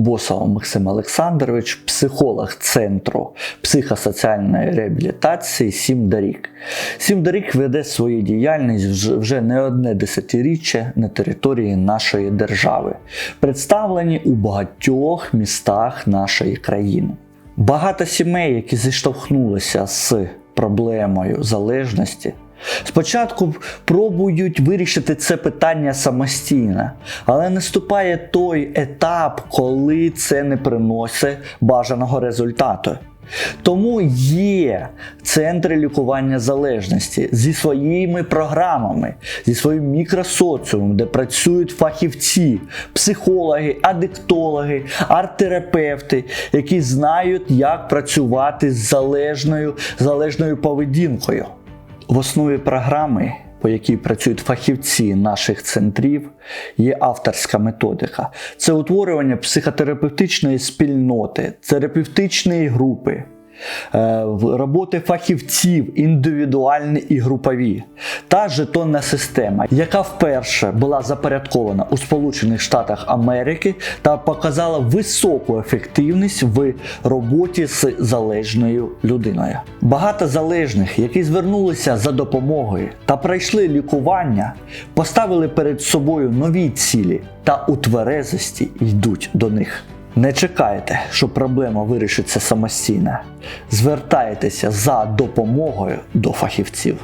Босов Максим Олександрович, психолог Центру психосоціальної реабілітації Сім доріг. Сім доріг веде свою діяльність вже не одне десятиріччя на території нашої держави, представлені у багатьох містах нашої країни. Багато сімей, які зіштовхнулися з проблемою залежності, спочатку пробують вирішити це питання самостійно, але наступає той етап, коли це не приносить бажаного результату. Тому є центри лікування залежності зі своїми програмами, зі своїм мікросоціумом, де працюють фахівці, психологи, адиктологи, арт-терапевти, які знають, як працювати з залежною, залежною поведінкою. В основі програми, по якій працюють фахівці наших центрів, є авторська методика. Це утворювання психотерапевтичної спільноти, терапевтичної групи. Е, Роботи фахівців індивідуальні і групові та жетонна система, яка вперше була запорядкована у Сполучених Штатах Америки та показала високу ефективність в роботі з залежною людиною. Багато залежних, які звернулися за допомогою та пройшли лікування, поставили перед собою нові цілі та у тверезості йдуть до них. Не чекайте, що проблема вирішиться самостійно. Звертайтеся за допомогою до фахівців.